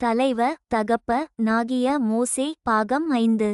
தலைவ தகப்ப நாகிய மோசே பாகம் ஐந்து.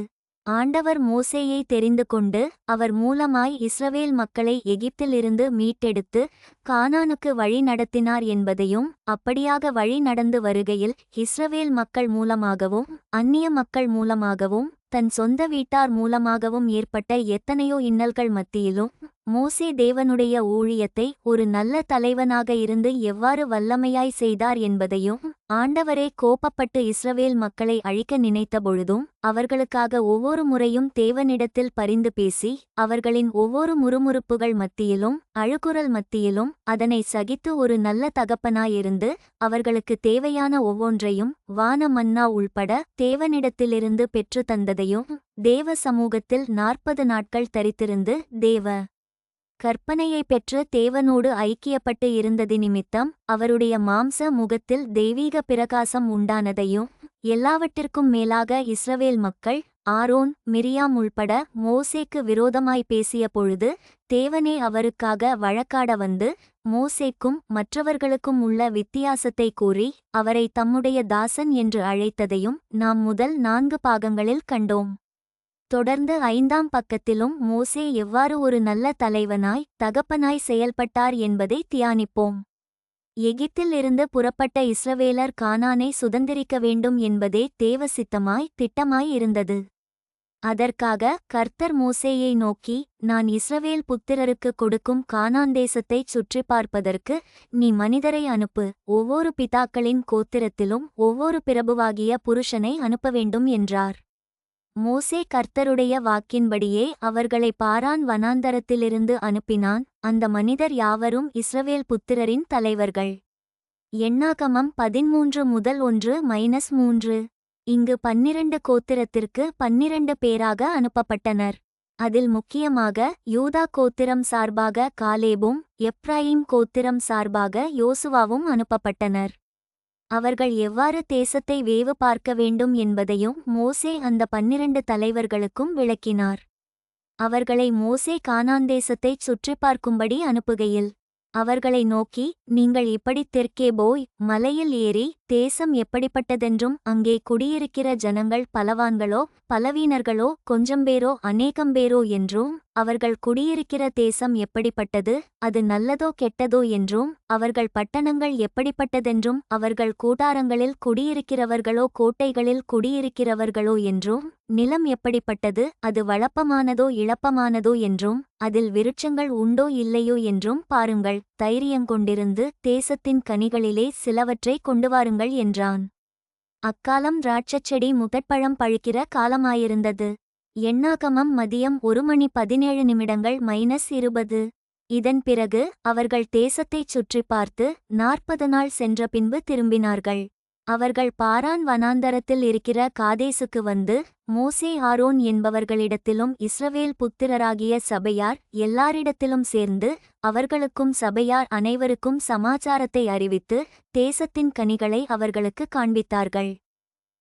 ஆண்டவர் மோசேயை தெரிந்து கொண்டு அவர் மூலமாய் இஸ்ரவேல் மக்களை எகிப்திலிருந்து மீட்டெடுத்து கானானுக்கு வழி நடத்தினார் என்பதையும் அப்படியாக வழி நடந்து வருகையில் இஸ்ரவேல் மக்கள் மூலமாகவும் அந்நிய மக்கள் மூலமாகவும் தன் சொந்த வீட்டார் மூலமாகவும் ஏற்பட்ட எத்தனையோ இன்னல்கள் மத்தியிலும் மோசே தேவனுடைய ஊழியத்தை ஒரு நல்ல தலைவனாக இருந்து எவ்வாறு வல்லமையாய் செய்தார் என்பதையும் ஆண்டவரே கோபப்பட்டு இஸ்ரவேல் மக்களை அழிக்க நினைத்தபொழுதும் அவர்களுக்காக ஒவ்வொரு முறையும் தேவனிடத்தில் பரிந்து பேசி அவர்களின் ஒவ்வொரு முறுமுறுப்புகள் மத்தியிலும் அழுகுரல் மத்தியிலும் அதனை சகித்து ஒரு நல்ல தகப்பனாயிருந்து அவர்களுக்கு தேவையான ஒவ்வொன்றையும் வான மன்னா உள்பட தேவனிடத்திலிருந்து பெற்று தந்ததையும் தேவ சமூகத்தில் நாற்பது நாட்கள் தரித்திருந்து தேவ கற்பனையை பெற்று தேவனோடு ஐக்கியப்பட்டு இருந்தது நிமித்தம் அவருடைய மாம்ச முகத்தில் தெய்வீக பிரகாசம் உண்டானதையும் எல்லாவற்றிற்கும் மேலாக இஸ்ரவேல் மக்கள் ஆரோன் மிரியாம் உள்பட மோசேக்கு விரோதமாய் பேசிய பொழுது தேவனே அவருக்காக வழக்காட வந்து மோசேக்கும் மற்றவர்களுக்கும் உள்ள வித்தியாசத்தை கூறி அவரை தம்முடைய தாசன் என்று அழைத்ததையும் நாம் முதல் நான்கு பாகங்களில் கண்டோம். தொடர்ந்து ஐந்தாம் பக்கத்திலும் மோசே எவ்வாறு ஒரு நல்ல தலைவனாய் தகப்பனாய் செயல்பட்டார் என்பதை தியானிப்போம். எகிப்தில் இருந்து புறப்பட்ட இஸ்ரவேலர் கானானை சுதந்திரிக்க வேண்டும் என்பதே தேவசித்தமாய் திட்டமாய் இருந்தது. அதற்காக கர்த்தர் மோசேயை நோக்கி நான் இஸ்ரவேல் புத்திரருக்கு கொடுக்கும் கானாந்தேசத்தைச் சுற்றி பார்ப்பதற்கு நீ மனிதரை அனுப்பு. ஒவ்வொரு பிதாக்களின் கோத்திரத்திலும் ஒவ்வொரு பிரபுவாகிய புருஷனை அனுப்ப வேண்டும் என்றார். மோசே கர்த்தருடைய வாக்கின்படியே அவர்களை பாரான் வனாந்தரத்திலிருந்து அனுப்பினான். அந்த மனிதர் யாவரும் இஸ்ரவேல் புத்திரரின் தலைவர்கள். எண்ணாகமம் பதிமூன்று முதல் ஒன்று மைனஸ் மூன்று. இங்கு பன்னிரண்டு கோத்திரத்திற்கு பன்னிரண்டு பேராக அனுப்பப்பட்டனர். அதில் முக்கியமாக யூதா கோத்திரம் சார்பாக காலேபும் எப்ராயிம் கோத்திரம் சார்பாக யோசுவாவும் அனுப்பப்பட்டனர். அவர்கள் எவ்வாறு தேசத்தை வேவு பார்க்க வேண்டும் என்பதையும் மோசே அந்த பன்னிரண்டு தலைவர்களுக்கும் விளக்கினார். அவர்களை மோசே கானாந்தேசத்தைச் சுற்றி பார்க்கும்படி அனுப்புகையில் அவர்களை நோக்கி நீங்கள் இப்படித் தெற்கே போய் மலையில் ஏறி தேசம் எப்படிப்பட்டதென்றும் அங்கே குடியிருக்கிற ஜனங்கள் பலவான்களோ பலவீனர்களோ கொஞ்சம்பேரோ அநேகம்பேரோ என்றும் அவர்கள் குடியிருக்கிற தேசம் எப்படிப்பட்டது அது நல்லதோ கெட்டதோ என்றும் அவர்கள் பட்டணங்கள் எப்படிப்பட்டதென்றும் அவர்கள் கூட்டாரங்களில் குடியிருக்கிறவர்களோ கோட்டைகளில் குடியிருக்கிறவர்களோ என்றும் நிலம் எப்படிப்பட்டது அது வளப்பமானதோ இழப்பமானதோ என்றும் அதில் விருட்சங்கள் உண்டோ இல்லையோ என்றும் பாருங்கள். தைரியங்கொண்டிருந்து தேசத்தின் கனிகளிலே சிலவற்றை கொண்டு வாருங்கள் என்றான். அக்காலம் திராட்சச் செடி முதற்பழம் பழுக்கிற காலமாயிருந்தது. எண்ணாகமம் மதியம் ஒரு மணி பதினேழு நிமிடங்கள் மைனஸ் இருபது. இதன் பிறகு அவர்கள் தேசத்தைச் சுற்றி பார்த்து நாற்பது நாள் சென்ற பின்பு திரும்பினார்கள். அவர்கள் பாரான் வனாந்தரத்தில் இருக்கிற காதேசுக்கு வந்து மோசே ஆரோன் என்பவர்களிடத்திலும் இஸ்ரவேல் புத்திரராகிய சபையார் எல்லாரிடத்திலும் சேர்ந்து அவர்களுக்கும் சபையார் அனைவருக்கும் சமாச்சாரத்தை அறிவித்து தேசத்தின் கனிகளை அவர்களுக்கு காண்பித்தார்கள்.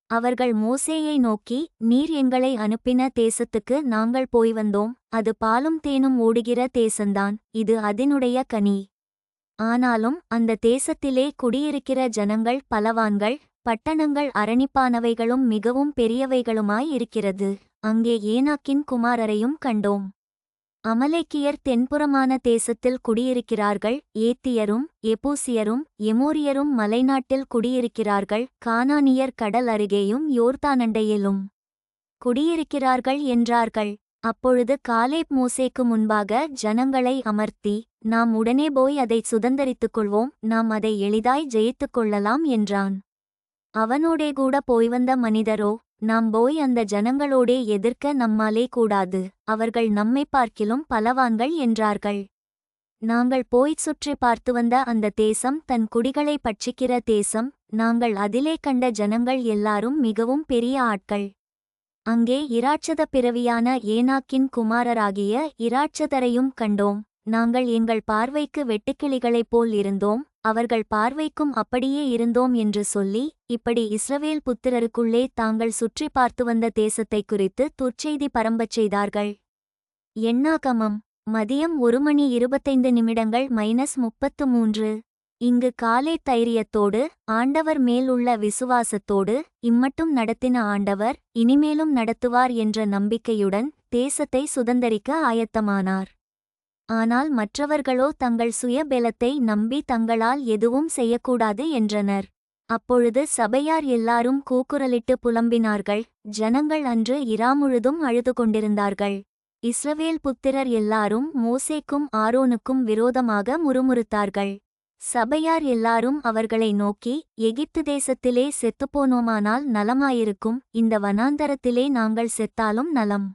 அவர்கள் மோசேயை நோக்கி நீர் எங்களை அனுப்பின தேசத்துக்கு நாங்கள் போய் வந்தோம் அது பாலும் தேனும் ஓடுகிற தேசந்தான் இது அதனுடைய கனி. ஆனாலும் அந்த தேசத்திலே குடியிருக்கிற ஜனங்கள் பலவான்கள் பட்டணங்கள் அரணிப்பானவைகளும் மிகவும் பெரியவைகளுமாய் இருக்கிறது. அங்கே ஏனாக்கின் குமாரரையும் கண்டோம். அமலேக்கியர் தென்புறமான தேசத்தில் குடியிருக்கிறார்கள். ஏத்தியரும் எபூசியரும் எமோரியரும் மலைநாட்டில் குடியிருக்கிறார்கள். கானானியர் கடல் அருகேயும் யோர்தானண்டையிலும் குடியிருக்கிறார்கள் என்றார்கள். அப்பொழுது காலேப் மோசேக்கு முன்பாக ஜனங்களை அமர்த்தி நாம் உடனே போய் அதை சுதந்தரித்துக் கொள்வோம் நாம் அதை எளிதாய் ஜெயித்துக் கொள்ளலாம் என்றான். அவனோடே கூட போய் வந்த மனிதரோ நாம் போய் அந்த ஜனங்களோடே எதிர்க்க நம்மாலே கூடாது அவர்கள் நம்மை பார்க்கிலும் பலவான்கள் என்றார்கள். நாங்கள் போய்ச் சுற்றி பார்த்து வந்த அந்த தேசம் தன் குடிகளை பட்சிக்கிற தேசம் நாங்கள் அதிலே கண்ட ஜனங்கள் எல்லாரும் மிகவும் பெரிய ஆட்கள். அங்கே இராட்சத பிறவியான ஏனாக்கின் குமாரராகிய இராட்சதரையும் கண்டோம். நாங்கள் எங்கள் பார்வைக்கு வெட்டுக்கிளிகளைப் போல் இருந்தோம். அவர்கள் பார்வைக்கும் அப்படியே இருந்தோம் என்று சொல்லி இப்படி இஸ்ரவேல் புத்திரருக்குள்ளே தாங்கள் சுற்றி பார்த்து வந்த தேசத்தைக் குறித்து துர்ச்செய்தி பரம்பச் செய்தார்கள். எண்ணாகமம் மதியம் ஒரு மணி இருபத்தைந்து நிமிடங்கள் மைனஸ் முப்பத்து மூன்று. இங்கு காலை தைரியத்தோடு ஆண்டவர் மேல் உள்ள விசுவாசத்தோடு இம்மட்டும் நடத்தின ஆண்டவர் இனிமேலும் நடத்துவார் என்ற நம்பிக்கையுடன் தேசத்தை சுதந்தரிக்க ஆயத்தமானார். ஆனால் மற்றவர்களோ தங்கள் சுய பெலத்தை நம்பி தங்களால் எதுவும் செய்யக்கூடாது என்றனர். அப்பொழுது சபையார் எல்லாரும் கூக்குரலிட்டு புலம்பினார்கள். ஜனங்கள் அன்று இராமுழுதும் அழுது கொண்டிருந்தார்கள். இஸ்ரவேல் புத்திரர் எல்லாரும் மோசேக்கும் ஆரோனுக்கும் விரோதமாக முறுமுறுத்தார்கள். சபையார் எல்லாரும் அவர்களை நோக்கி எகிப்து தேசத்திலே செத்துப்போனோமானால் நலமாயிருக்கும் இந்த வனாந்தரத்திலே நாங்கள் செத்தாலும் நலம்.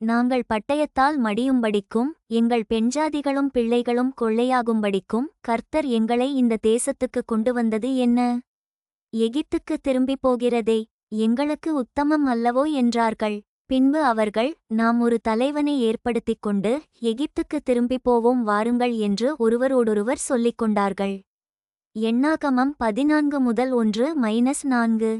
நாங்கள் பட்டயத்தால் மடியும்படிக்கும் எங்கள் பெண்ஜாதிகளும் பிள்ளைகளும் கொள்ளையாகும்படிக்கும் கர்த்தர் எங்களை இந்த தேசத்துக்கு கொண்டு வந்தது என்ன? எகிப்துக்கு திரும்பிப் போகிறதே எங்களுக்கு உத்தமம் அல்லவோ? என்றார்கள். பின்பு அவர்கள் நாம் ஒரு தலைவனை ஏற்படுத்திக் கொண்டு எகிப்துக்கு திரும்பிப் போவோம் வாருங்கள் என்று ஒருவரோடொருவர் சொல்லிக் கொண்டார்கள். எண்ணாகமம் பதினான்கு முதல் ஒன்று மைனஸ் நான்கு.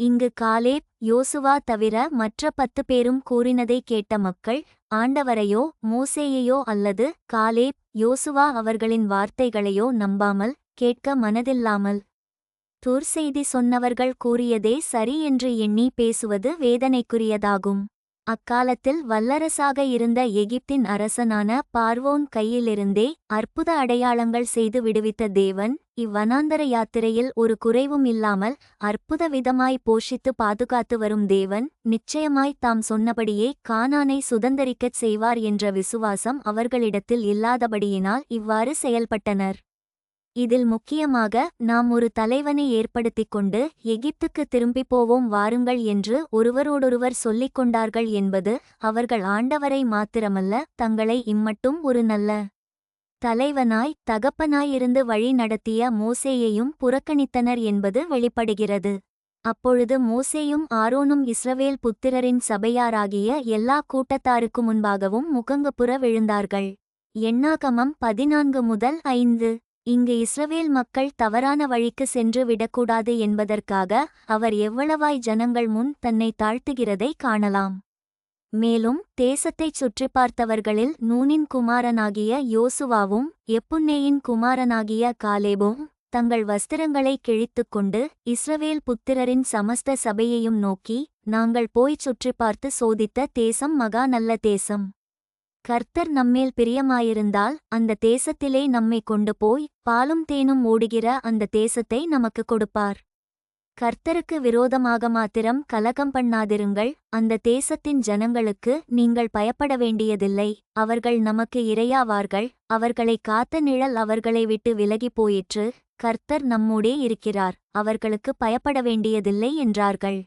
இங்கு காலேப் யோசுவா தவிர மற்ற பத்து பேரும் கூறினதை கேட்ட மக்கள் ஆண்டவரையோ மோசேயையோ அல்லது காலேப் யோசுவா அவர்களின் வார்த்தைகளையோ நம்பாமல் கேட்க மனதில்லாமல். தூர் செய்தி சொன்னவர்கள் கூறியதே சரி என்று எண்ணி பேசுவது வேதனைக்குரியதாகும். அக்காலத்தில் வல்லரசாக இருந்த எகிப்தின் அரசனான பார்வோன் கையிலிருந்தே அற்புத அடையாளங்கள் செய்து விடுவித்த தேவன் இவ்வனாந்தர யாத்திரையில் ஒரு குறைவும் இல்லாமல் அற்புத விதமாய் போஷித்து பாதுகாத்து வரும் தேவன் நிச்சயமாய் தாம் சொன்னபடியே கானானை சுதந்தரிக்கச் செய்வார் என்ற விசுவாசம் அவர்களிடத்தில் இல்லாதபடியினால் இவ்வாறு செயல்பட்டனர். இதில் முக்கியமாக நாம் ஒரு தலைவனை ஏற்படுத்திக் கொண்டு எகிப்துக்கு திரும்பிப் போவோம் வாருங்கள் என்று ஒருவரோடொருவர் சொல்லிக் கொண்டார்கள் என்பது அவர்கள் ஆண்டவரை மாத்திரமல்ல தங்களை இம்மட்டும் ஒரு நல்ல தலைவனாய் தகப்பனாயிருந்து வழி நடத்திய மோசேயையும் புறக்கணித்தனர் என்பது வெளிப்படுகிறது. அப்பொழுது மோசேயும் ஆரோனும் இஸ்ரவேல் புத்திரரின் சபையாராகிய எல்லா கூட்டத்தாருக்கு முன்பாகவும் முகங்குப்புற விழுந்தார்கள். எண்ணாகமம் பதினான்கு முதல் ஐந்து. இங்கு இஸ்ரவேல் மக்கள் தவறான வழிக்கு சென்று விடக்கூடாது என்பதற்காக அவர் எவ்வளவாய் ஜனங்கள் முன் தன்னை தாழ்த்துகிறதை காணலாம். மேலும் தேசத்தைச் சுற்றி பார்த்தவர்களில் நூனின் குமாரனாகிய யோசுவாவும் எப்புன்னேயின் குமாரனாகிய காலேபும் தங்கள் வஸ்திரங்களை கிழித்துக் கொண்டு இஸ்ரவேல் புத்திரரின் சமஸ்த சபையையும் நோக்கி நாங்கள் போய்ச் சுற்றி பார்த்து சோதித்த தேசம் மகா நல்ல தேசம். கர்த்தர் நம்மேல் பிரியமாயிருந்தால் அந்த தேசத்திலே நம்மை கொண்டு போய் பாலும் தேனும் ஓடுகிற அந்த தேசத்தை நமக்கு கொடுப்பார். கர்த்தருக்கு விரோதமாக மாத்திரம் கலகம் பண்ணாதிருங்கள். அந்த தேசத்தின் ஜனங்களுக்கு நீங்கள் பயப்பட வேண்டியதில்லை. அவர்கள் நமக்கு இரையாவார்கள். அவர்களை காத்த நிழல் அவர்களை விட்டு விலகி போயிற்று. கர்த்தர் நம்மூடே இருக்கிறார். அவர்களுக்கு பயப்பட வேண்டியதில்லை என்றார்கள்.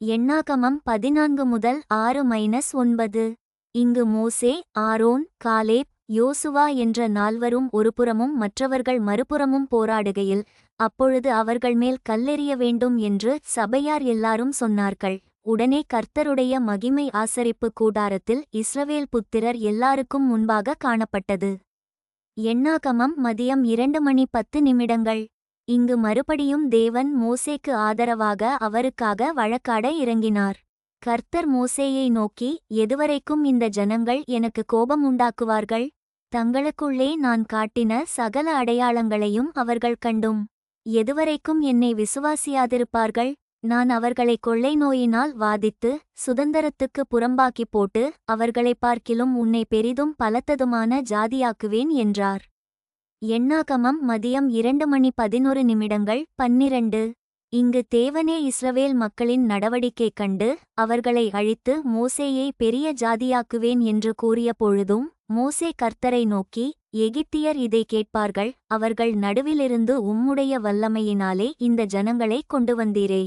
எண்ணாகமம் பதினான்கு முதல் ஆறு மைனஸ் ஒன்பது. இங்கு மோசே ஆரோன் காலேப் யோசுவா என்ற நால்வரும் ஒருபுறமும் மற்றவர்கள் மறுபுறமும் போராடுகையில் அப்பொழுது அவர்கள் மேல் கல்லெறிய வேண்டும் என்று சபையார் எல்லாரும் சொன்னார்கள். உடனே கர்த்தருடைய மகிமை ஆசரிப்பு கூடாரத்தில் இஸ்ரவேல் புத்திரர் எல்லாருக்கும் முன்பாக காணப்பட்டது. எண்ணாகமம் மதியம் இரண்டு மணி பத்து நிமிடங்கள். இங்கு மறுபடியும் தேவன் மோசேக்கு ஆதரவாக அவருக்காக வழக்காட இறங்கினார். கர்த்தர் மோசேயை நோக்கி எதுவரைக்கும் இந்த ஜனங்கள் எனக்கு கோபம் உண்டாக்குவார்கள்? தங்களுக்குள்ளே நான் காட்டின சகல அடையாளங்களையும் அவர்கள் கண்டும். எதுவரைக்கும் என்னை விசுவாசியாதிருப்பார்கள்? நான் அவர்களை கொள்ளை நோயினால் வாதித்து சுதந்திரத்துக்கு புறம்பாக்கி போட்டு அவர்களை பார்க்கிலும் உன்னை பெரிதும் பலத்ததுமான ஜாதியாக்குவேன் என்றார். எண்ணாகமம் மதியம் இரண்டு மணி பதினொரு நிமிடங்கள் பன்னிரண்டு. இங்கு தேவனே இஸ்ரவேல் மக்களின் நடவடிக்கை கண்டு அவர்களை அழித்து மோசேயை பெரிய ஜாதியாக்குவேன் என்று கூறிய பொழுதும் மோசே கர்த்தரை நோக்கி எகிப்தியர் இதை கேட்பார்கள் அவர்கள் நடுவிலிருந்து உம்முடைய வல்லமையினாலே இந்த ஜனங்களை கொண்டு வந்தீரே.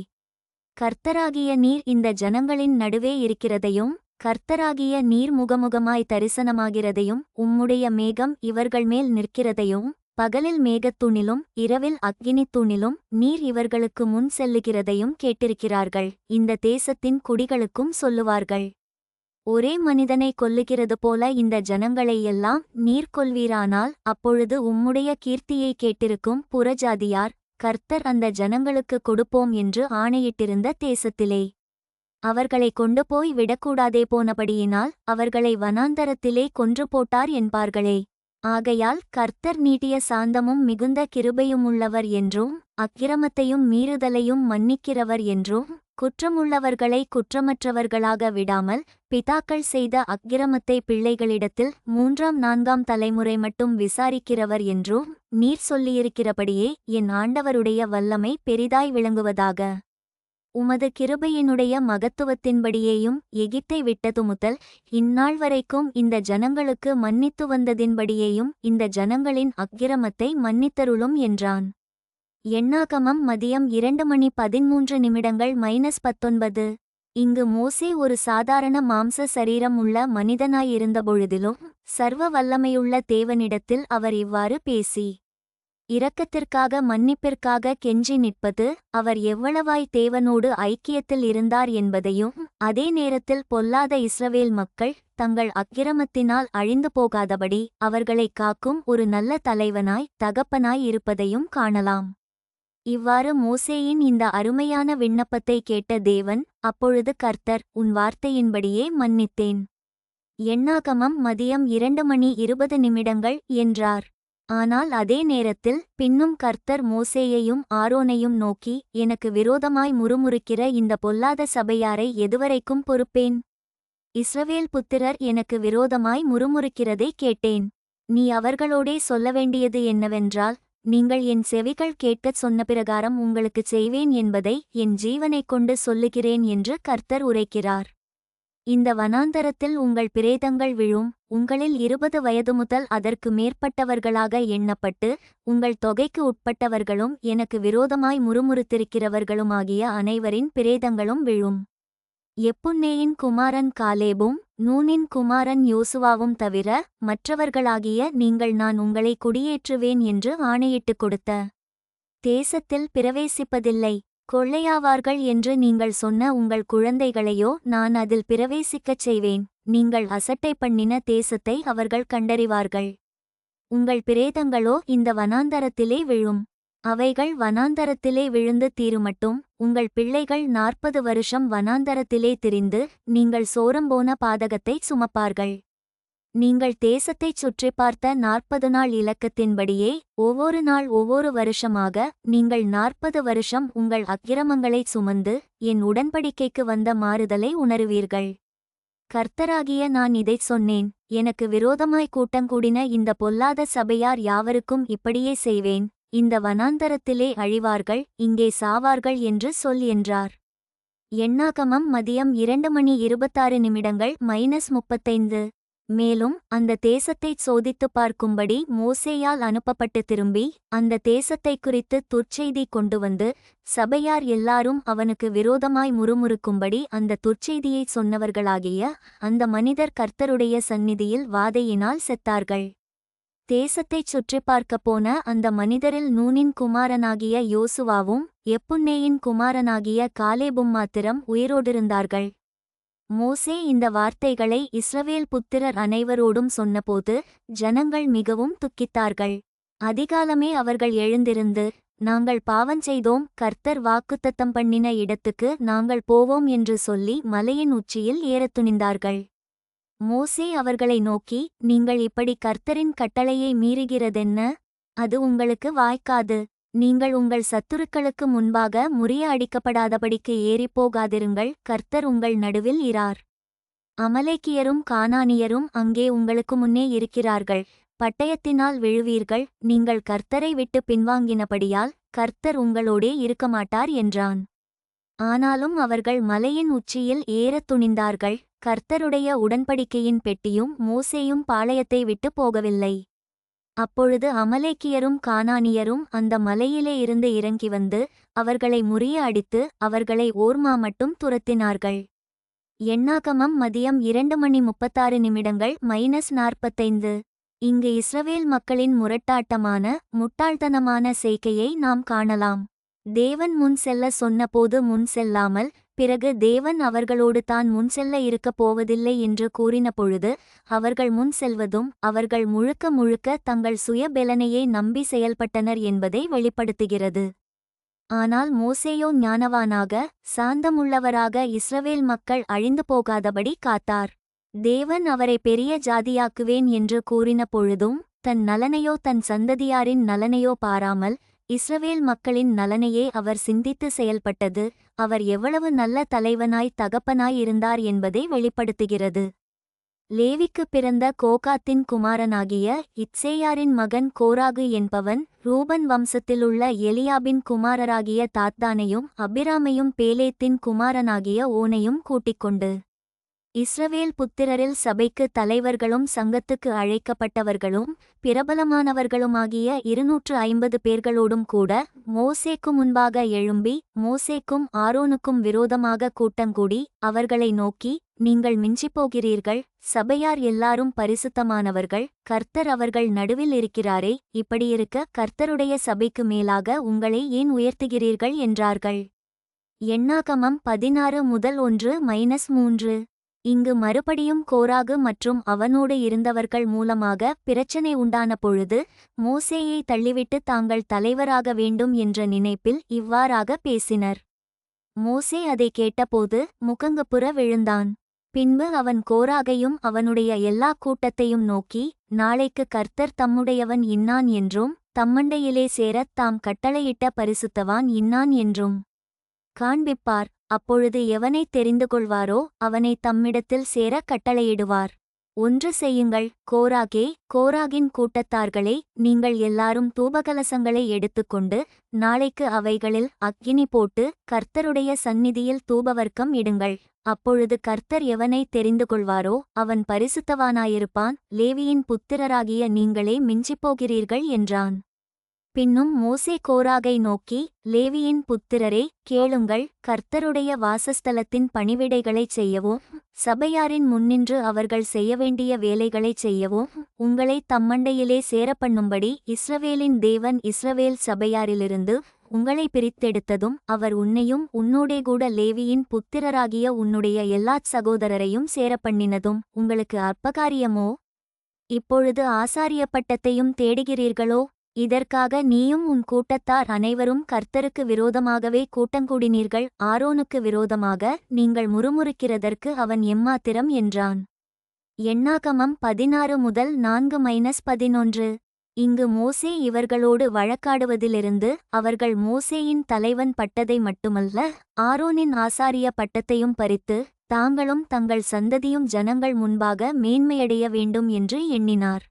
கர்த்தராகிய நீர் இந்த ஜனங்களின் நடுவே இருக்கிறதையும் கர்த்தராகிய நீர் முகமுகமாய் தரிசனமாகிறதையும் உம்முடைய மேகம் இவர்கள் மேல் நிற்கிறதையும் பகலில் மேகத்தூணிலும் இரவில் அக்கினித்தூணிலும் நீர் இவர்களுக்கு முன் செல்லுகிறதையும் கேட்டிருக்கிறார்கள். இந்த தேசத்தின் குடிகளுக்கும் சொல்லுவார்கள். ஒரே மனிதனை கொல்லுகிறது போல இந்த ஜனங்களையெல்லாம் நீர் கொள்வீரானால் அப்பொழுது உம்முடைய கீர்த்தியை கேட்டிருக்கும் புறஜாதியார் கர்த்தர் அந்த ஜனங்களுக்கு கொடுப்போம் என்று ஆணையிட்டிருந்த தேசத்திலே. அவர்களை கொண்டு போய் விடக்கூடாதே போனபடியினால் அவர்களை வனாந்தரத்திலே கொன்று போட்டார் என்பார்களே. ஆகையால் கர்த்தர் நீட்டிய சாந்தமும் மிகுந்த கிருபையுமுள்ளவர் என்றும் அக்கிரமத்தையும் மீறுதலையும் மன்னிக்கிறவர் என்றும் குற்றமுள்ளவர்களை குற்றமற்றவர்களாக விடாமல் பிதாக்கள் செய்த அக்கிரமத்தை பிள்ளைகளிடத்தில் மூன்றாம் நான்காம் தலைமுறை மட்டும் விசாரிக்கிறவர் என்றும் நீர் சொல்லியிருக்கிறபடியே என் ஆண்டவருடைய வல்லமை பெரிதாய் விளங்குவதாக. உமது கிருபையினுடைய மகத்துவத்தின்படியேயும் எகிப்தை விட்டது முதல் இந்நாள் வரைக்கும் இந்த ஜனங்களுக்கு மன்னித்து வந்ததின்படியேயும் இந்த ஜனங்களின் அக்கிரமத்தை மன்னித்தருளும் என்றான். எண்ணாகமம் மதியம் இரண்டு மணி பதிமூன்று நிமிடங்கள் மைனஸ் பத்தொன்பது. இங்கு மோசே ஒரு சாதாரண மாம்ச சரீரம் உள்ள மனிதனாயிருந்தபொழுதிலும் சர்வ வல்லமையுள்ள தேவனிடத்தில் அவர் இவ்வாறு பேசி இரக்கத்திற்காக மன்னிப்பிற்காக கெஞ்சி நிற்பது அவர் எவ்வளவாய் தேவனோடு ஐக்கியத்தில் இருந்தார் என்பதையும் அதே நேரத்தில் பொல்லாத இஸ்ரவேல் மக்கள் தங்கள் அக்கிரமத்தினால் அழிந்து போகாதபடி அவர்களைக் காக்கும் ஒரு நல்ல தலைவனாய் தகப்பனாய் இருப்பதையும் காணலாம். இவ்வாறு மோசேயின் இந்த அருமையான விண்ணப்பத்தை கேட்ட தேவன் அப்பொழுது கர்த்தர் உன் வார்த்தையின்படியே மன்னித்தேன். எண்ணாகமம் மதியம் இரண்டு மணி இருபது நிமிடங்கள் என்றார். ஆனால் அதே நேரத்தில் பின்னும் கர்த்தர் மோசேயையும் ஆரோனையும் நோக்கி எனக்கு விரோதமாய் முறுமுறுக்கிற இந்த பொல்லாத சபையாரை எதுவரைக்கும் பொறுப்பேன்? இஸ்ரவேல் புத்திரர் எனக்கு விரோதமாய் முறுமுறுக்கிறதை கேட்டேன். நீ அவர்களோடே சொல்ல வேண்டியது என்னவென்றால் நீங்கள் என் செவிகள் கேட்கச் சொன்ன பிரகாரம் உங்களுக்குச் செய்வேன் என்பதை என் ஜீவனைக் கொண்டு சொல்லுகிறேன் என்று கர்த்தர் உரைக்கிறார். இந்த வனாந்தரத்தில் உங்கள் பிரேதங்கள் விழும். உங்களில் இருபது வயது முதல் அதற்கு மேற்பட்டவர்களாக எண்ணப்பட்டு உங்கள் தொகைக்கு உட்பட்டவர்களும் எனக்கு விரோதமாய் முறுமுறுத்திருக்கிறவர்களுமாகிய அனைவரின் பிரேதங்களும் விழும். எப்புன்னேயின் குமாரன் காலேபும் நூனின் குமாரன் யோசுவாவும் தவிர மற்றவர்களாகிய நீங்கள் நான் உங்களை குடியேற்றுவேன் என்று ஆணையிட்டுக் கொடுத்த. தேசத்தில் பிரவேசிப்பதில்லை. கொள்ளையாவார்கள் என்று நீங்கள் சொன்ன உங்கள் குழந்தைகளையோ நான் அதில் பிரவேசிக்கச் செய்வேன். நீங்கள் அசட்டை பண்ணின தேசத்தை அவர்கள் கண்டறிவார்கள். உங்கள் பிரேதங்களோ இந்த வனாந்தரத்திலே விழும். அவைகள் வனாந்தரத்திலே விழுந்து தீருமட்டும். உங்கள் பிள்ளைகள் நாற்பது வருஷம் வனாந்தரத்திலே திரிந்து நீங்கள் சோரம்போன பாதகத்தை சுமப்பார்கள். நீங்கள் தேசத்தைச் சுற்றி பார்த்த நாற்பது நாள் இலக்கத்தின்படியே ஒவ்வொரு நாள் ஒவ்வொரு வருஷமாக நீங்கள் நாற்பது வருஷம் உங்கள் அக்கிரமங்களை சுமந்து என் உடன்படிக்கைக்கு வந்த மாறுதலை உணருவீர்கள். கர்த்தராகிய நான் இதைச் சொன்னேன் எனக்கு விரோதமாய் கூட்டங்கூடின இந்த பொல்லாத சபையார் யாவருக்கும் இப்படியே செய்வேன் இந்த வனாந்தரத்திலே அழிவார்கள் இங்கே சாவார்கள் என்று சொல் என்றார். எண்ணாகமம் மதியம் இரண்டு மணி இருபத்தாறு நிமிடங்கள் மைனஸ் முப்பத்தைந்து. மேலும் அந்த தேசத்தைச் சோதித்துப் பார்க்கும்படி மோசேயால் அனுப்பப்பட்டு திரும்பி அந்த தேசத்தை குறித்து துர்ச்செய்தி கொண்டு வந்து சபையார் எல்லாரும் அவனுக்கு விரோதமாய் முறுமுறுக்கும்படி அந்த துர்ச்செய்தியை சொன்னவர்களாகிய அந்த மனிதர் கர்த்தருடைய சந்நிதியில் வாதையினால் செத்தார்கள். தேசத்தைச் சுற்றி பார்க்கப் போன அந்த மனிதரில் நூனின் குமாரனாகிய யோசுவாவும் எப்புன்னேயின் குமாரனாகிய காலேபும் மாத்திரம் உயிரோடிருந்தார்கள். மோசே இந்த வார்த்தைகளை இஸ்ரவேல் புத்திரர் அனைவரோடும் சொன்னபோது ஜனங்கள் மிகவும் துக்கித்தார்கள். அதிகாலமே அவர்கள் எழுந்திருந்து நாங்கள் பாவஞ்செய்தோம் கர்த்தர் வாக்குத்தத்தம் பண்ணின இடத்துக்கு நாங்கள் போவோம் என்று சொல்லி மலையின் உச்சியில் ஏறத் துணிந்தார்கள். மோசே அவர்களை நோக்கி நீங்கள் இப்படி கர்த்தரின் கட்டளையை மீறுகிறதென்ன? அது உங்களுக்கு வாய்க்காது. நீங்கள் உங்கள் சத்துருக்களுக்கு முன்பாக முறிய அடிக்கப்படாதபடிக்கு ஏறிப்போகாதிருங்கள் கர்த்தர் உங்கள் நடுவில் இரார். அமலேக்கியரும் கானானியரும் அங்கே உங்களுக்கு முன்னே இருக்கிறார்கள். பட்டயத்தினால் விழுவீர்கள் நீங்கள் கர்த்தரை விட்டு பின்வாங்கினபடியால் கர்த்தர் உங்களோடே இருக்கமாட்டார் என்றான். ஆனாலும் அவர்கள் மலையின் உச்சியில் ஏறத் துணிந்தார்கள் கர்த்தருடைய உடன்படிக்கையின் பெட்டியும் மோசேயும் பாளையத்தை விட்டு போகவில்லை. அப்பொழுது அமலேக்கியரும் கானானியரும் அந்த மலையிலே இருந்து இறங்கி வந்து அவர்களை முறிய அடித்து அவர்களை ஓர்மா மட்டும் துரத்தினார்கள். எண்ணாகமம் மதியம் இரண்டு மணி முப்பத்தாறு நிமிடங்கள் மைனஸ் நாற்பத்தைந்து. இங்கு இஸ்ரவேல் மக்களின் முரட்டாட்டமான முட்டாள்தனமான செய்கையை நாம் காணலாம். தேவன் முன் செல்ல சொன்னபோது முன் செல்லாமல் பிறகு தேவன் அவர்களோடு தான் முன் செல்ல இருக்கப் போவதில்லை என்று கூறின பொழுது அவர்கள் முன் செல்வதும் அவர்கள் முழுக்க முழுக்க தங்கள் சுயபெலனையே நம்பி செயல்பட்டனர் என்பதை வெளிப்படுத்துகிறது. ஆனால் மோசேயோ ஞானவானாக சாந்தமுள்ளவராக இஸ்ரவேல் மக்கள் அழிந்து போகாதபடி காத்தார். தேவன் அவரை பெரிய ஜாதியாக்குவேன் என்று கூறின பொழுதும் தன் நலனையோ தன் சந்ததியாரின் நலனையோ பாராமல் இஸ்ரவேல் மக்களின் நலனையே அவர் சிந்தித்து செயல்பட்டது. அவர் எவ்வளவு நல்ல தலைவனாய் தகப்பனாய் இருந்தார் என்பதை வெளிப்படுத்துகிறது. லேவிக்கு பிறந்த கோகாத்தின் குமாரனாகிய இட்சேயாரின் மகன் கோராகு என்பவன் ரூபன் வம்சத்திலுள்ள எலியாபின் குமாரராகிய தாத்தானையும் அபிராமையும் பேலேத்தின் குமாரனாகிய ஓனையும் கூட்டிக் கொண்டு இஸ்ரவேல் புத்திரரில் சபைக்கு தலைவர்களும் சங்கத்துக்கு அழைக்கப்பட்டவர்களும் பிரபலமானவர்களுமாகிய இருநூற்று ஐம்பது பேர்களோடும் கூட மோசேக்கு முன்பாக எழும்பி மோசேக்கும் ஆரோனுக்கும் விரோதமாக கூட்டங்கூடி அவர்களை நோக்கி நீங்கள் மிஞ்சிப்போகிறீர்கள் சபையார் எல்லாரும் பரிசுத்தமானவர்கள் கர்த்தர் அவர்கள் நடுவில் இருக்கிறாரே இப்படியிருக்க கர்த்தருடைய சபைக்கு மேலாக உங்களை ஏன் உயர்த்துகிறீர்கள்? என்றார்கள். எண்ணாகமம் பதினாறு முதல் ஒன்று மைனஸ் மூன்று. இங்கு மறுபடியும் கோராகு மற்றும் அவனோடு இருந்தவர்கள் மூலமாக பிரச்சனை உண்டான பொழுது மோசேயை தள்ளிவிட்டு தாங்கள் தலைவராக வேண்டும் என்ற நினைப்பில் இவ்வாறாக பேசினர். மோசே அதை கேட்டபோது முகங்குப்புற விழுந்தான். பின்பு அவன் கோராகையும் அவனுடைய எல்லா கூட்டத்தையும் நோக்கி நாளைக்கு கர்த்தர் தம்முடையவன் இன்னான் என்றும் தம்மண்டையிலே சேரத் தாம் கட்டளையிட்ட பரிசுத்தவான் இன்னான் என்றும் காண்பிப்பார். அப்பொழுது எவனை தெரிந்து கொள்வாரோ அவனை தம்மிடத்தில் சேர கட்டளையிடுவார். ஒன்று செய்யுங்கள் கோராகே கோராகின் கூட்டத்தார்களே நீங்கள் எல்லாரும் தூபகலசங்களை எடுத்துக்கொண்டு நாளைக்கு அவைகளில் அக்கினி போட்டு கர்த்தருடைய சந்நிதியில் தூபவர்க்கம் இடுங்கள். அப்பொழுது கர்த்தர் எவனை தெரிந்து கொள்வாரோ அவன் பரிசுத்தவானாயிருப்பான் லேவியின் புத்திரராகிய நீங்களே மிஞ்சிப்போகிறீர்கள் என்றான். பின்னும் மோசே கோராகை நோக்கி லேவியின் புத்திரரே கேளுங்கள் கர்த்தருடைய வாசஸ்தலத்தின் பணிவிடைகளைச் செய்யவும் சபையாரின் முன்னின்று அவர்கள் செய்ய வேண்டிய வேலைகளைச் செய்யவும் உங்களை தம்மண்டையிலே சேரப்பண்ணும்படி இஸ்ரவேலின் தேவன் இஸ்ரவேல் சபையாரிலிருந்து உங்களை பிரித்தெடுத்ததும் அவர் உன்னையும் உன்னோடே கூட லேவியின் புத்திரராகிய உன்னுடைய எல்லாச் சகோதரரையும் சேரப்பண்ணினதும் உங்களுக்கு அற்பகாரியமோ? இப்பொழுது ஆசாரிய பட்டத்தையும் தேடுகிறீர்களோ? இதற்காக நீயும் உன் கூட்டத்தார் அனைவரும் கர்த்தருக்கு விரோதமாகவே கூட்டங்கூடினீர்கள் ஆரோனுக்கு விரோதமாக நீங்கள் முறுமுறுக்கிறதற்கு அவன் எம்மாத்திரம் என்றான். எண்ணாகமம் பதினாறு முதல் நான்கு மைனஸ் பதினொன்று. இங்கு மோசே இவர்களோடு வழக்காடுவதிலிருந்து அவர்கள் மோசேயின் தலைவன் பட்டதை மட்டுமல்ல ஆரோனின் ஆசாரிய பட்டத்தையும் பறித்து தாங்களும் தங்கள் சந்ததியும் ஜனங்கள் முன்பாக மேன்மையடைய வேண்டும் என்று எண்ணினார்.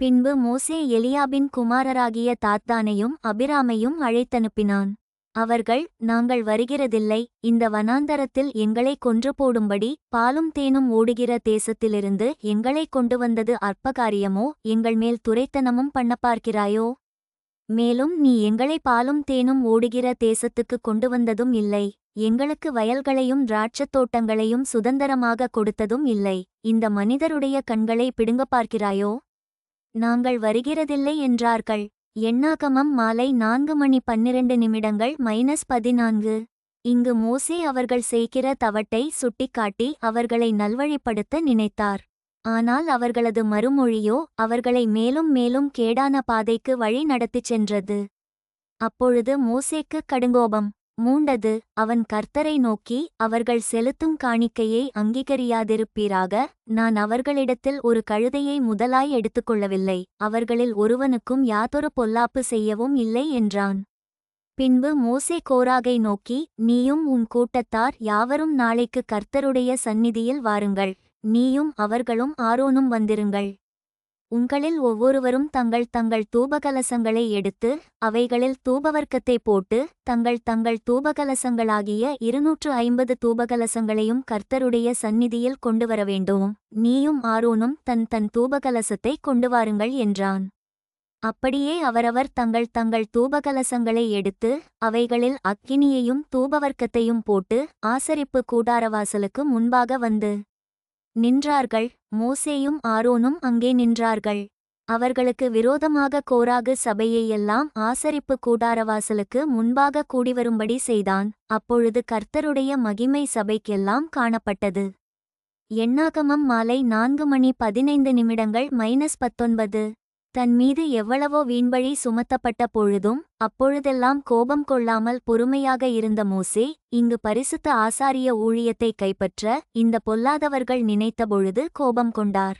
பின்பு மோசே எலியாபின் குமாரராகிய தாத்தானையும் அபிராமையும் அழைத்தனுப்பினான். அவர்கள் நாங்கள் வருகிறதில்லை இந்த வனாந்தரத்தில் எங்களை கொன்று போடும்படி பாலும் தேனும் ஓடுகிற தேசத்திலிருந்து எங்களை கொண்டு வந்தது அற்பகாரியமோ எங்கள் மேல் துரைத்தனமும் பண்ண பார்க்கிறாயோ மேலும் நீ எங்களை பாலும் தேனும் ஓடுகிற தேசத்துக்கு கொண்டு வந்ததும் இல்லை எங்களுக்கு வயல்களையும் திராட்சத் தோட்டங்களையும் சுதந்திரமாக கொடுத்ததும் இல்லை இந்த மனிதருடைய கண்களை பிடுங்க பார்க்கிறாயோ நாங்கள் வருகிறதில்லை என்றார்கள். எண்ணாகமம் மாலை நான்கு மணி பன்னிரண்டு நிமிடங்கள் மைனஸ் பதினான்கு. இங்கு மோசே அவர்கள் செய்கிற தவட்டை சுட்டிக்காட்டி அவர்களை நல்வழிப்படுத்த நினைத்தார். ஆனால் அவர்களது மறுமொழியோ அவர்களை மேலும் மேலும் கேடான பாதைக்கு வழி நடத்திச் சென்றது. அப்பொழுது மோசேக்கு கடுங்கோபம். மூண்டது. அவன் கர்த்தரை நோக்கி அவர்கள் செலுத்தும் காணிக்கையை அங்கீகரியாதிருப்பீராக. நான் அவர்களிடத்தில் ஒரு கழுதையை முதலாய் எடுத்துக்கொள்ளவில்லை. அவர்களில் ஒருவனுக்கும் யாதொரு பொல்லாப்பு செய்யவும் இல்லை என்றான். பின்பு மோசே கோராகை நோக்கி நீயும் உன் கூட்டத்தார் யாவரும் நாளைக்கு கர்த்தருடைய சந்நிதியில் வாருங்கள். நீயும் அவர்களும் ஆரோனும் வந்திருங்கள். உங்களில் ஒவ்வொருவரும் தங்கள் தங்கள் தூபகலசங்களை எடுத்து அவைகளில் தூபவர்க்கத்தை போட்டு தங்கள் தங்கள் தூபகலசங்களாகிய இருநூற்று ஐம்பது தூபகலசங்களையும் கர்த்தருடைய சந்நிதியில் கொண்டு வர வேண்டும். நீயும் ஆரோனும் தன் தன் தூபகலசத்தை கொண்டு வாருங்கள் என்றான். அப்படியே அவரவர் தங்கள் தங்கள் தூபகலசங்களை எடுத்து அவைகளில் அக்கினியையும் தூபவர்க்கத்தையும் போட்டு ஆசரிப்பு கூடாரவாசலுக்கு முன்பாக வந்து நின்றார்கள். மோசேயும் ஆரோனும் அங்கே நின்றார்கள். அவர்களுக்கு விரோதமாக கோராகு சபையையெல்லாம் ஆசரிப்பு கூடாரவாசலுக்கு முன்பாக கூடிவரும்படி செய்தான். அப்பொழுது கர்த்தருடைய மகிமை சபைக்கெல்லாம் காணப்பட்டது. எண்ணாகமம் மாலை நான்கு மணி பதினைந்து நிமிடங்கள் மைனஸ் பத்தொன்பது. தன் மீது எவ்வளவோ வீண்வழி சுமத்தப்பட்ட பொழுதும் அப்பொழுதெல்லாம் கோபம் கொள்ளாமல் பொறுமையாக இருந்த மோசே இங்கு பரிசுத்த ஆசாரிய ஊழியத்தை கைப்பற்ற இந்த பொல்லாதவர்கள் நினைத்தபொழுது கோபம் கொண்டார்.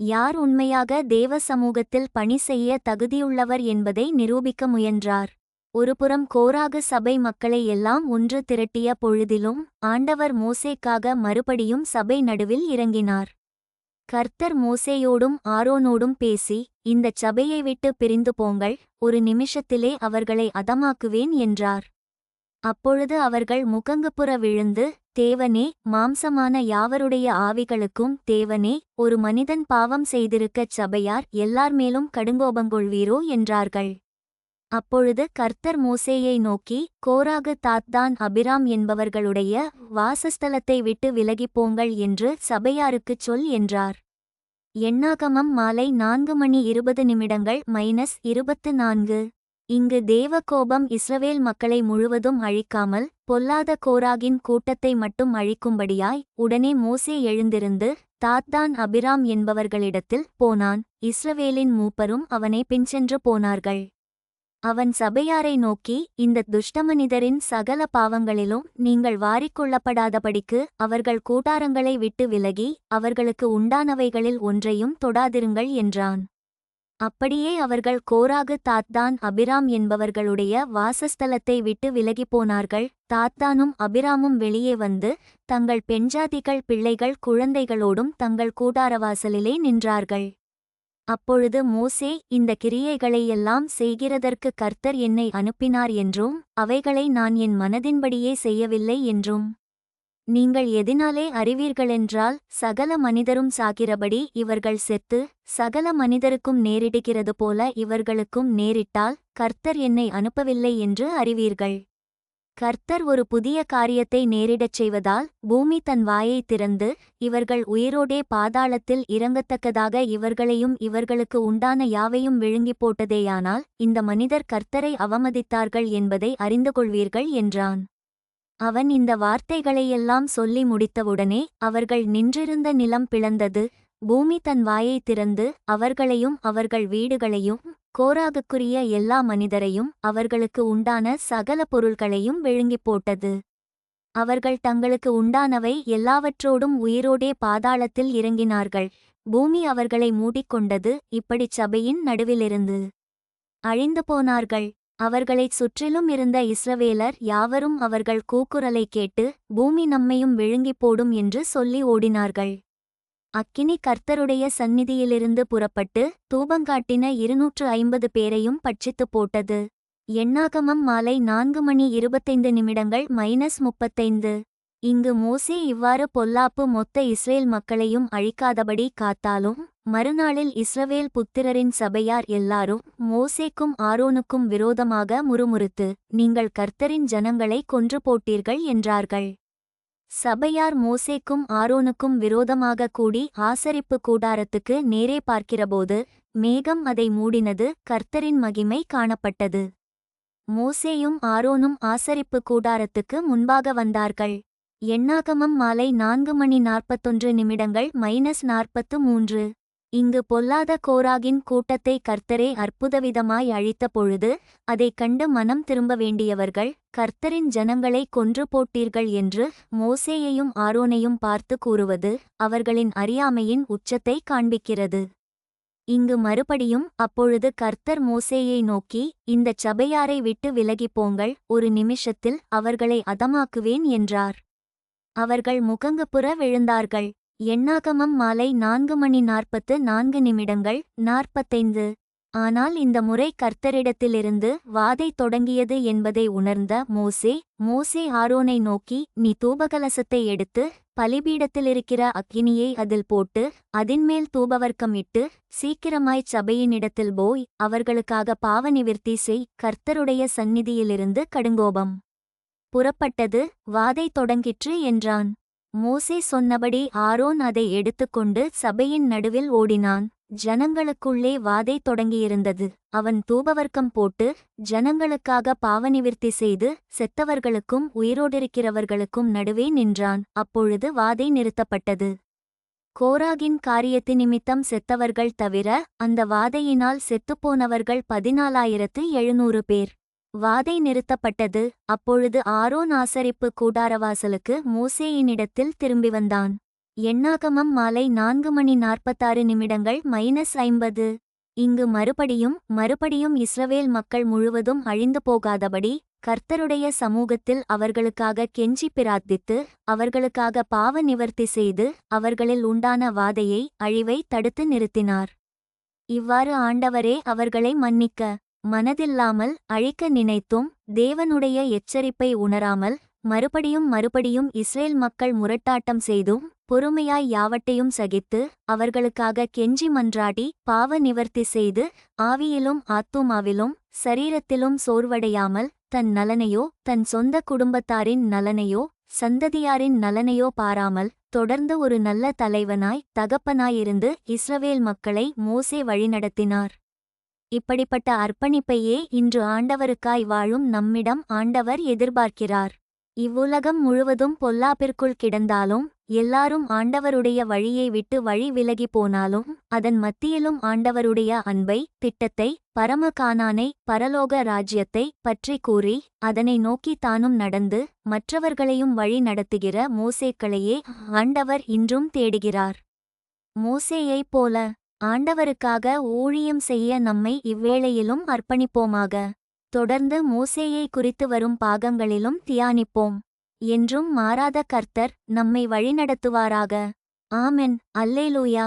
யார் உண்மையாக தேவ சமூகத்தில் பணி செய்ய தகுதியுள்ளவர் என்பதை நிரூபிக்க முயன்றார். ஒருபுறம் கோராகு சபை மக்களை எல்லாம் ஒன்று திரட்டிய பொழுதிலும் ஆண்டவர் மோசேக்காக மறுபடியும் சபை நடுவில் இறங்கினார். கர்த்தர் மோசேயோடும் ஆரோனோடும் பேசி இந்தச் சபையை விட்டு பிரிந்து போங்கள் ஒரு நிமிஷத்திலே அவர்களை அதமாக்குவேன் என்றார். அப்பொழுது அவர்கள் முகங்குப்புற விழுந்து தேவனே மாம்சமான யாவருடைய ஆவிகளுக்கும் தேவனே ஒரு மனிதன் பாவம் செய்திருக்கச் சபையார் எல்லார் மேலும் கடுங்கோபங்கொள்வீரோ என்றார்கள். அப்பொழுது கர்த்தர் மோசேயை நோக்கி கோராகு தாத்தான் அபிராம் என்பவர்களுடைய வாசஸ்தலத்தை விட்டு விலகிப் போங்கள் என்று சபையாருக்குச் சொல் என்றார். எண்ணாகமம் மாலை நான்கு மணி இருபது நிமிடங்கள் மைனஸ் இருபத்து நான்கு. இங்கு தேவகோபம் இஸ்ரவேல் மக்களை முழுவதும் அழிக்காமல் பொல்லாத கோராகின் கூட்டத்தை மட்டும் அழிக்கும்படியாய் உடனே மோசே எழுந்திருந்து தாத்தான் அபிராம் என்பவர்களிடத்தில் போனான். இஸ்ரவேலின் மூப்பரும் அவனை பின்சென்று போனார்கள். அவன் சபையாரை நோக்கி இந்த துஷ்டமனிதரின் சகல பாவங்களிலும் நீங்கள் வாரிக்கொள்ளப்படாதபடிக்கு அவர்கள் கூட்டாரங்களை விட்டு விலகி அவர்களுக்கு உண்டானவைகளில் ஒன்றையும் தொடாதிருங்கள் என்றான். அப்படியே அவர்கள் கோராகு தாத்தான் அபிராம் என்பவர்களுடைய வாசஸ்தலத்தை விட்டு விலகிப் போனார்கள். தாத்தானும் அபிராமும் வெளியே வந்து தங்கள் பெண்ஜாதிகள் பிள்ளைகள் குழந்தைகளோடும் தங்கள் கூடாரவாசலிலே நின்றார்கள். அப்பொழுது மோசே இந்த கிரியைகளையெல்லாம் செய்கிறதற்கு கர்த்தர் என்னை அனுப்பினார் என்றும் அவைகளை நான் என் மனதின்படியே செய்யவில்லை என்றும். நீங்கள் எதினாலே அறிவீர்களென்றால் சகல மனிதரும் சாகிறபடி இவர்கள் செத்து சகல மனிதருக்கும் நேரிடுகிறது போல இவர்களுக்கும் நேரிட்டால் கர்த்தர் என்னை அனுப்பவில்லை என்று அறிவீர்கள். கர்த்தர் ஒரு புதிய காரியத்தை நேரிடச் செய்வதால் பூமி தன் வாயை திறந்து இவர்கள் உயிரோடே பாதாளத்தில் இறங்கத்தக்கதாக இவர்களையும் இவர்களுக்கு உண்டான யாவையும் விழுங்கிப் போட்டதேயானால் இந்த மனிதர் கர்த்தரை அவமதித்தார்கள் என்பதை அறிந்து கொள்வீர்கள் என்றான். அவன் இந்த வார்த்தைகளையெல்லாம் சொல்லி முடித்தவுடனே அவர்கள் நின்றிருந்த நிலம் பிளந்தது. பூமி தன் வாயை திறந்து அவர்களையும் அவர்கள் வீடுகளையும் கோராகுக்குரிய எல்லா மனிதரையும் அவர்களுக்கு உண்டான சகல பொருள்களையும் விழுங்கிப் போட்டது. அவர்கள் தங்களுக்கு உண்டானவை எல்லாவற்றோடும் உயிரோடே பாதாளத்தில் இறங்கினார்கள். பூமி அவர்களை மூடிக்கொண்டது இப்படிச் சபையின் நடுவிலிருந்து. அழிந்து போனார்கள். அவர்களைச் சுற்றிலும் இருந்த இஸ்ரவேலர் யாவரும் அவர்கள் கூக்குரலை கேட்டு பூமி நம்மையும் விழுங்கிப் போடும் என்று சொல்லி ஓடினார்கள். அக்கினி கர்த்தருடைய சந்நிதியிலிருந்து புறப்பட்டு தூபங்காட்டின இருநூற்று ஐம்பது பேரையும் பட்சித்துப் போட்டது. எண்ணாகமம் மாலை நான்கு மணி இருபத்தைந்து நிமிடங்கள் மைனஸ் முப்பத்தைந்து. இங்கு மோசே இவ்வாறு பொல்லாப்பு மொத்த இஸ்ரேல் மக்களையும் அழிக்காதபடி காத்தாலும் மறுநாளில் இஸ்ரவேல் புத்திரரின் சபையார் எல்லாரும் மோசேக்கும் ஆரோனுக்கும் விரோதமாக முறுமுறுத்து நீங்கள் கர்த்தரின் ஜனங்களை கொன்று போட்டீர்கள் என்றார்கள். சபையார் மோசேக்கும் ஆரோனுக்கும் விரோதமாக கூடி ஆசரிப்பு கூடாரத்துக்கு நேரே பார்க்கிறபோது மேகம் அதை மூடினது கர்த்தரின் மகிமை காணப்பட்டது. மோசேயும் ஆரோனும் ஆசரிப்பு கூடாரத்துக்கு முன்பாக வந்தார்கள். எண்ணாகமம் மாலை நான்கு மணி நாற்பத்தொன்று நிமிடங்கள் மைனஸ் நாற்பத்து மூன்று. இங்கு பொல்லாத கோராகின் கூட்டத்தை கர்த்தரே அற்புதவிதமாய் அழித்த பொழுது அதைக் கண்டு மனம் திரும்ப வேண்டியவர்கள் கர்த்தரின் ஜனங்களை கொன்று போட்டீர்கள் என்று மோசேயையும் ஆரோனையும் பார்த்து கூறுவது அவர்களின் அறியாமையின் உச்சத்தை காண்பிக்கிறது. இங்கு மறுபடியும் அப்பொழுது கர்த்தர் மோசேயை நோக்கி இந்தச் சபையாரை விட்டு விலகிப் போங்கள் ஒரு நிமிஷத்தில் அவர்களை அதமாக்குவேன் என்றார். அவர்கள் முகங்குப்புற விழுந்தார்கள். எண்ணாகமம் மாலை நான்கு மணி நாற்பத்து நான்கு நிமிடங்கள் நாற்பத்தைந்து. ஆனால் இந்த முறை கர்த்தரிடத்திலிருந்து வாதை தொடங்கியது என்பதை உணர்ந்த மோசே மோசே ஆரோனை நோக்கி நீ தூபகலசத்தை எடுத்து பலிபீடத்திலிருக்கிற அக்கினியை அதில் போட்டு அதின்மேல் தூபவர்க்கம் இட்டு சீக்கிரமாய்ச் சபையினிடத்தில் போய் அவர்களுக்காக பாவ நிவிர்த்தி செய் கர்த்தருடைய சந்நிதியிலிருந்து கடுங்கோபம். புறப்பட்டது வாதை தொடங்கிற்று என்றான். மோசே சொன்னபடி ஆரோன் அதை எடுத்துக்கொண்டு சபையின் நடுவில் ஓடினான். ஜனங்களுக்குள்ளே வாதை தொடங்கியிருந்தது. அவன் தூபவர்க்கம் போட்டு ஜனங்களுக்காக பாவநிவிர்த்தி செய்து செத்தவர்களுக்கும் உயிரோடிருக்கிறவர்களுக்கும் நடுவே நின்றான். அப்பொழுது வாதை நிறுத்தப்பட்டது. கோராகின் காரியத்து நிமித்தம் செத்தவர்கள் தவிர அந்த வாதையினால் செத்துப்போனவர்கள் பதினாலாயிரத்து எழுநூறு பேர். வாதை நிறுத்தப்பட்டது. அப்பொழுது ஆரோன் ஆசரிப்பு கூடாரவாசலுக்கு மோசேயினிடத்தில் திரும்பி வந்தான். எண்ணாகமம் மாலை நான்கு மணி நாற்பத்தாறு நிமிடங்கள் மைனஸ் ஐம்பது. இங்கு மறுபடியும் மறுபடியும் இஸ்ரவேல் மக்கள் முழுவதும் அழிந்து போகாதபடி கர்த்தருடைய சமூகத்தில் அவர்களுக்காக கெஞ்சி பிரார்த்தித்து அவர்களுக்காக பாவ நிவர்த்தி செய்து அவர்களில் உண்டான வாதையை அழிவை தடுத்து நிறுத்தினார். இவ்வாறு ஆண்டவரே அவர்களை மன்னிக்க மனதில்லாமல் அழிக்க நினைத்தும் தேவனுடைய எச்சரிப்பை உணராமல் மறுபடியும் மறுபடியும் இஸ்ரேல் மக்கள் முரட்டாட்டம் செய்தும் பொறுமையாய் யாவட்டையும் சகித்து அவர்களுக்காக கெஞ்சி மன்றாடி பாவ நிவர்த்தி செய்து ஆவியிலும் ஆத்துமாவிலும் சரீரத்திலும் சோர்வடையாமல் தன் நலனையோ தன் சொந்த குடும்பத்தாரின் நலனையோ சந்ததியாரின் நலனையோ பாராமல் தொடர்ந்து ஒரு நல்ல தலைவனாய் தகப்பனாயிருந்து இஸ்ரவேல் மக்களை மோசே வழிநடத்தினார். இப்படிப்பட்ட அர்ப்பணிப்பையே இன்று ஆண்டவருக்காய் வாழும் நம்மிடம் ஆண்டவர் எதிர்பார்க்கிறார். இவ்வுலகம் முழுவதும் பொல்லாப்பிற்குள் கிடந்தாலும் எல்லாரும் ஆண்டவருடைய வழியை விட்டு வழி விலகி போனாலும் அதன் மத்தியிலும் ஆண்டவருடைய அன்பை திட்டத்தை பரமகானானை பரலோக ராஜ்யத்தை பற்றி கூறி அதனை நோக்கி தானும் நடந்து மற்றவர்களையும் வழி நடத்துகிற மோசேக்களையே ஆண்டவர் இன்றும் தேடுகிறார். மோசேயைப் போல ஆண்டவருக்காக ஊழியம் செய்ய நம்மை இவ்வேளையிலும் அர்ப்பணிப்போமாக. தொடர்ந்து மோசேயை குறித்து வரும் பாகங்களிலும் தியானிப்போம். என்றும் மாறாத கர்த்தர் நம்மை வழிநடத்துவாராக. ஆமென். அல்லேலூயா.